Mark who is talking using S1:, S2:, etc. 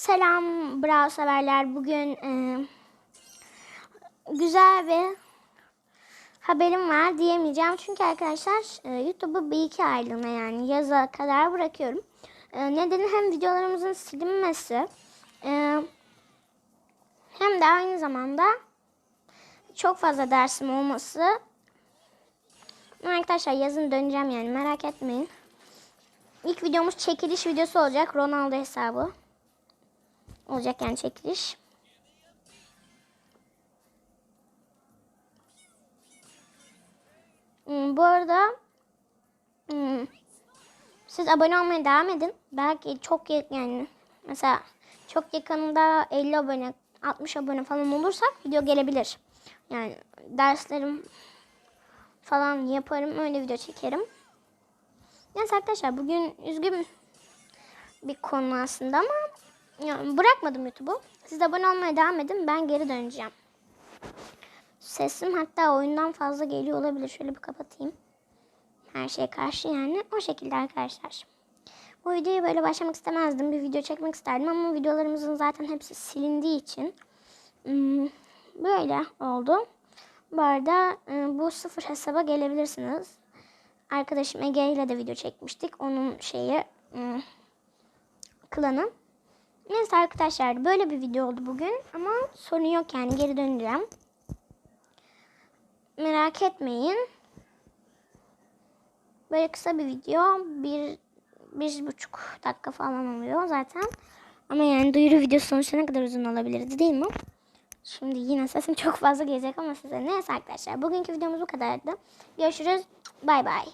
S1: Selam Brawl severler. Bugün e, güzel bir haberim var diyemeyeceğim. Çünkü arkadaşlar e, YouTube'u bir iki aylığına yani yaza kadar bırakıyorum. E, nedeni hem videolarımızın silinmesi e, hem de aynı zamanda çok fazla dersim olması. Arkadaşlar yazın döneceğim yani merak etmeyin. İlk videomuz çekiliş videosu olacak. Ronaldo hesabı. Olacak yani çekiliş. Hmm, bu arada hmm, siz abone olmaya devam edin. Belki çok ya- yani mesela çok yakında 50 abone 60 abone falan olursak video gelebilir. Yani derslerim falan yaparım öyle video çekerim. Neyse arkadaşlar bugün üzgün bir konu aslında ama yani bırakmadım YouTube'u. Siz de abone olmaya devam edin. Ben geri döneceğim. Sesim hatta oyundan fazla geliyor olabilir. Şöyle bir kapatayım. Her şeye karşı yani. O şekilde arkadaşlar. Bu videoyu böyle başlamak istemezdim. Bir video çekmek isterdim ama videolarımızın zaten hepsi silindiği için hmm, böyle oldu. Bu arada e, bu sıfır hesaba gelebilirsiniz. Arkadaşım Ege ile de video çekmiştik. Onun şeyi hmm, klanı. Neyse arkadaşlar böyle bir video oldu bugün ama sorun yok yani geri döneceğim. Merak etmeyin. Böyle kısa bir video. Bir, bir buçuk dakika falan oluyor zaten. Ama yani duyuru videosu sonuçta ne kadar uzun olabilirdi değil mi? Şimdi yine sesim çok fazla gelecek ama size neyse arkadaşlar. Bugünkü videomuz bu kadardı. Görüşürüz. Bay bay.